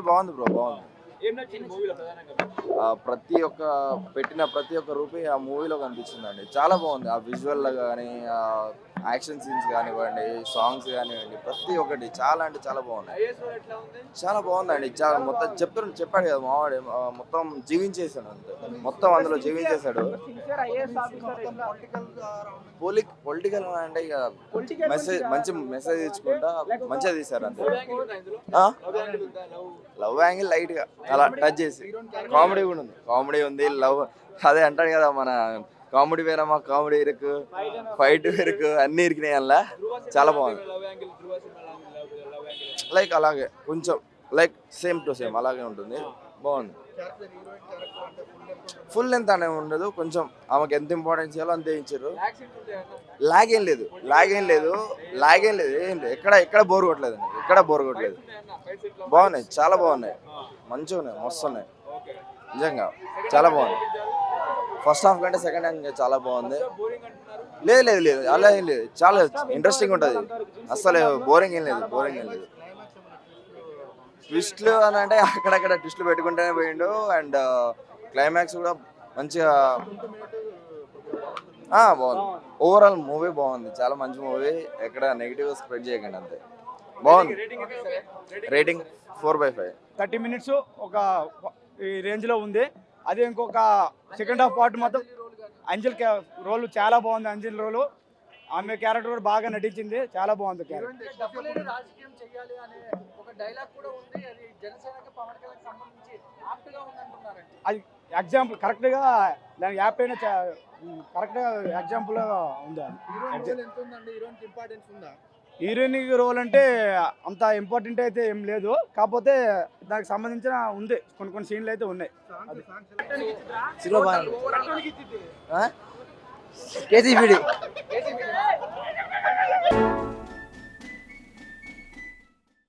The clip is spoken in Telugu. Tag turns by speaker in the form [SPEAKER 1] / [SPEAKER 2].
[SPEAKER 1] బాగుంది బ్రో బాగుంది. ప్రతి ఒక్క పెట్టిన ప్రతి ఒక్క రూపీ ఆ మూవీలో కనిపించిందండి. చాలా బాగుంది. ఆ విజువల్ కానీ ఆ యాక్షన్ సీన్స్ కానివ్వండి సాంగ్స్ కానివ్వండి ప్రతి ఒక్కటి చాలా అంటే చాలా బాగున్నాయి. చాలా బాగుందండి. చాలా మొత్తం చెప్తారు చెప్పాడు కదా మావాడు మొత్తం జీవించేసాడు అంతే. మొత్తం అందులో జీవించేశాడు. పోలి పొలిటికల్ అంటే ఇక మెసేజ్ మంచి మెసేజ్ ఇచ్చుకుంటా మంచిగా తీశారు అంతే.
[SPEAKER 2] లవ్ యాంగిల్
[SPEAKER 1] లైట్గా అలా టచ్ చేసి. కామెడీ కూడా ఉంది. కామెడీ ఉంది లవ్ అదే అంటాడు కదా మన కామెడీ వేరమ్మా కామెడీ ఇరుకు ఫైట్ ఇరుకు అన్ని ఇరికినాయి అలా చాలా బాగుంది. లైక్ అలాగే కొంచెం లైక్ సేమ్ టు సేమ్ అలాగే ఉంటుంది. బాగుంది. ఫుల్ లెంత్ అనే ఉండదు కొంచెం ఆమెకు ఎంత ఇంపార్టెన్స్ ఇవ్వాలో అంతే ఇచ్చారు. లాగ్ ఏం లేదు లాగ్ ఏం లేదు లాగ్ ఏం లేదు ఏం లేదు. ఎక్కడ ఎక్కడ బోర్ కొట్టలేదు ఎక్కడ బోర్ కొట్టలేదు. బాగున్నాయి చాలా బాగున్నాయి. మంచిగా ఉన్నాయి మస్తు ఉన్నాయి నిజంగా చాలా బాగుంది ఫస్ట్ హాఫ్ కంటే సెకండ్ హాఫ్ చాలా బాగుంది. లేదు లేదు లేదు. అలా ఏం లేదు. చాలా ఇంట్రెస్టింగ్ ఉంటుంది. అసలు బోరింగ్ ఏం లేదు బోరింగ్ ఏం లేదు. ట్విస్ట్లు అని అంటే అక్కడక్కడ ట్విస్ట్లు పెట్టుకుంటూనే పోయిండు. అండ్ క్లైమాక్స్ కూడా మంచిగా బాగుంది. ఓవరాల్ మూవీ బాగుంది. చాలా మంచి మూవీ ఎక్కడ నెగిటివ్ స్ప్రెడ్ చేయకండి అంతే. బాగుంది.
[SPEAKER 2] Rating
[SPEAKER 1] four by five
[SPEAKER 3] thirty minutes ఒక ఈ రేంజ్లో ఉంది. అదే ఇంకొక సెకండ్ హాఫ్ పార్ట్ మొత్తం అంజల్ రోల్ చాలా బాగుంది అంజల్ రోల్ ఆమె క్యారెక్టర్ కూడా బాగా నటించింది చాలా బాగుంది
[SPEAKER 2] అది
[SPEAKER 3] ఎగ్జాంపుల్ కరెక్ట్గా దానికి యాప్ అయినా కరెక్ట్గా ఎగ్జాంపుల్ ఉంది? అది
[SPEAKER 2] హీరోయిన్ ఎంత ఉందండి హీరోయిన్ ఇంపార్టెన్స్ ఉందా
[SPEAKER 3] హీరోయిన్ రోల్ అంటే అంత ఇంపార్టెంట్ అయితే ఏం లేదు. కాకపోతే దానికి సంబంధించిన ఉంది. కొన్ని కొన్ని సీన్లు అయితే ఉన్నాయి.
[SPEAKER 4] కేజీపీడి